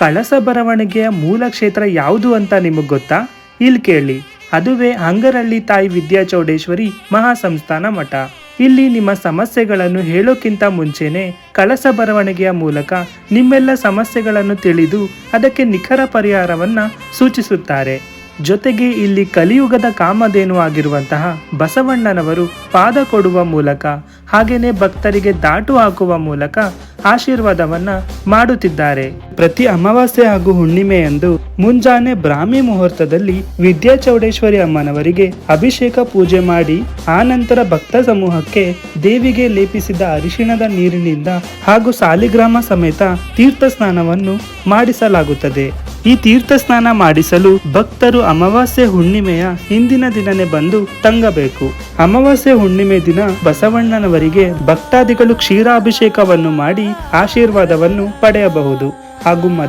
ಕಳಸ ಬರವಣಿಗೆಯ ಮೂಲ ಕ್ಷೇತ್ರ ಯಾವುದು ಅಂತ ನಿಮಗೆ ಗೊತ್ತಾ? ಇಲ್ಲಿ ಕೇಳಿ. ಅದುವೇ ಹಂಗರಳ್ಳಿ ತಾಯಿ ವಿದ್ಯಾಚೌಡೇಶ್ವರಿ ಮಹಾಸಂಸ್ಥಾನ ಮಠ. ಇಲ್ಲಿ ನಿಮ್ಮ ಸಮಸ್ಯೆಗಳನ್ನು ಹೇಳೋಕ್ಕಿಂತ ಮುಂಚೆನೆ ಕಳಸ ಬರವಣಿಗೆಯ ಮೂಲಕ ನಿಮ್ಮೆಲ್ಲ ಸಮಸ್ಯೆಗಳನ್ನು ತಿಳಿದು ಅದಕ್ಕೆ ನಿಖರ ಪರಿಹಾರವನ್ನ ಸೂಚಿಸುತ್ತಾರೆ. ಜೊತೆಗೆ ಇಲ್ಲಿ ಕಲಿಯುಗದ ಕಾಮಧೇನು ಆಗಿರುವಂತಹ ಬಸವಣ್ಣನವರು ಪಾದ ಕೊಡುವ ಮೂಲಕ ಹಾಗೆಯೇ ಭಕ್ತರಿಗೆ ದಾಟು ಹಾಕುವ ಮೂಲಕ ಆಶೀರ್ವಾದವನ್ನ ಮಾಡುತ್ತಿದ್ದಾರೆ. ಪ್ರತಿ ಅಮಾವಾಸ್ಯೆ ಹಾಗೂ ಹುಣ್ಣಿಮೆಯಂದು ಮುಂಜಾನೆ ಬ್ರಾಹ್ಮಿ ಮುಹೂರ್ತದಲ್ಲಿ ವಿದ್ಯಾ ಚೌಡೇಶ್ವರಿ ಅಮ್ಮನವರಿಗೆ ಅಭಿಷೇಕ ಪೂಜೆ ಮಾಡಿ ಆನಂತರ ನಂತರ ಭಕ್ತ ಸಮೂಹಕ್ಕೆ ದೇವಿಗೆ ಲೇಪಿಸಿದ ಅರಿಶಿಣದ ನೀರಿನಿಂದ ಹಾಗೂ ಸಾಲಿಗ್ರಾಮ ಸಮೇತ ತೀರ್ಥ ಸ್ನಾನವನ್ನು ಮಾಡಿಸಲಾಗುತ್ತದೆ. ಈ ತೀರ್ಥ ಸ್ನಾನ ಮಾಡಿಸಲು ಭಕ್ತರು ಅಮಾವಾಸ್ಯೆ ಹುಣ್ಣಿಮೆಯ ಹಿಂದಿನ ದಿನನೇ ಬಂದು ತಂಗಬೇಕು. ಅಮಾವಾಸ್ಯೆ ಹುಣ್ಣಿಮೆ ದಿನ ಬಸವಣ್ಣನವರಿಗೆ ಭಕ್ತಾದಿಗಳು ಕ್ಷೀರಾಭಿಷೇಕವನ್ನು ಮಾಡಿ ಆಶೀರ್ವಾದವನ್ನು ಪಡೆಯಬಹುದು ಹಾಗೂ